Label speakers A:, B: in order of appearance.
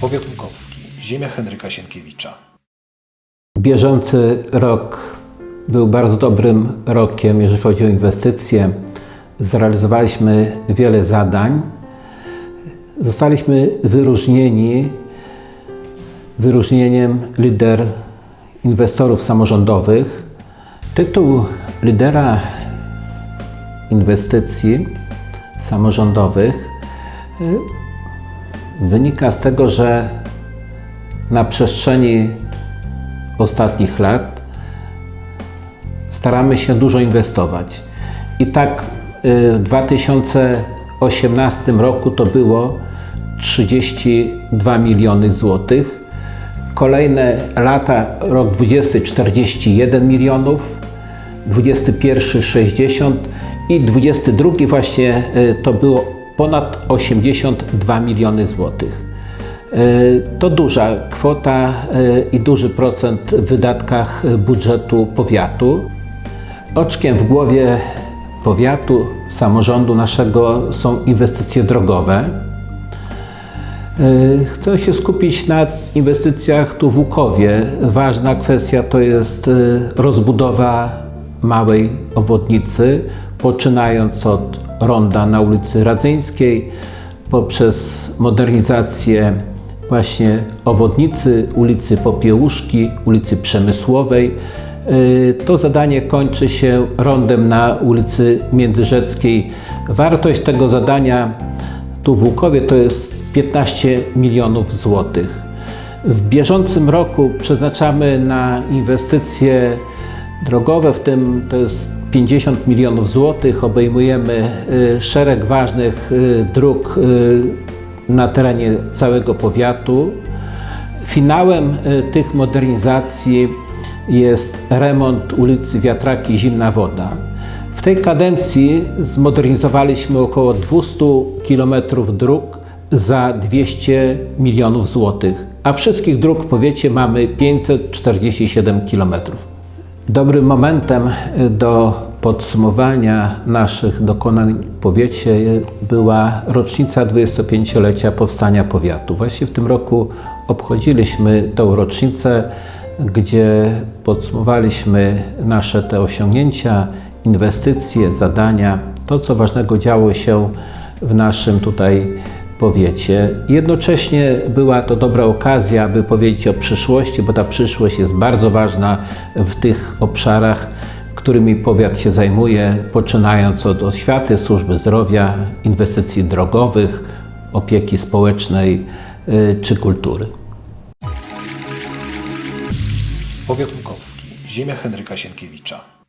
A: Powiat Łukowski, ziemia Henryka Sienkiewicza.
B: Bieżący rok był bardzo dobrym rokiem, jeżeli chodzi o inwestycje. Zrealizowaliśmy wiele zadań. Zostaliśmy wyróżnieni wyróżnieniem lider inwestorów samorządowych. Tytuł lidera inwestycji samorządowych wynika z tego, że na przestrzeni ostatnich lat staramy się dużo inwestować. I tak y, w 2018 roku to było 32 miliony złotych. Kolejne lata, rok 20 41 milionów, 21 60 i 22 właśnie y, to było ponad 82 miliony złotych. Y, To duża kwota y, i duży procent w wydatkach budżetu powiatu. Oczkiem w głowie powiatu, samorządu naszego są inwestycje drogowe. Y, Chcę się skupić na inwestycjach tu w Łukowie. Ważna kwestia to jest rozbudowa małej obwodnicy, poczynając od ronda na ulicy Radzyńskiej, poprzez modernizację właśnie obwodnicy ulicy Popiełuszki, ulicy Przemysłowej. Y, To zadanie kończy się rondem na ulicy Międzyrzeckiej. Wartość tego zadania tu w Łukowie to jest 15 milionów złotych. W bieżącym roku przeznaczamy na inwestycje drogowe, w tym to jest 50 milionów złotych. Obejmujemy y, szereg ważnych y, dróg y, na terenie całego powiatu. Finałem tych modernizacji jest remont ulicy Wiatraki Zimna Woda. W tej kadencji zmodernizowaliśmy około 200 km dróg za 200 milionów złotych, a wszystkich dróg w powiecie mamy 547 km. Dobrym momentem y, do podsumowania naszych dokonań w powiecie była rocznica 25-lecia powstania powiatu. Właśnie w tym roku obchodziliśmy tą rocznicę, gdzie podsumowaliśmy nasze te osiągnięcia, inwestycje, zadania, to co ważnego działo się w naszym tutaj powiecie. Jednocześnie była to dobra okazja, aby powiedzieć o przyszłości, bo ta przyszłość jest bardzo ważna w tych obszarach, którymi powiat się zajmuje, poczynając od oświaty, służby zdrowia, inwestycji drogowych, opieki społecznej y, czy kultury.
A: Powiat Łukowski, ziemia Henryka Sienkiewicza.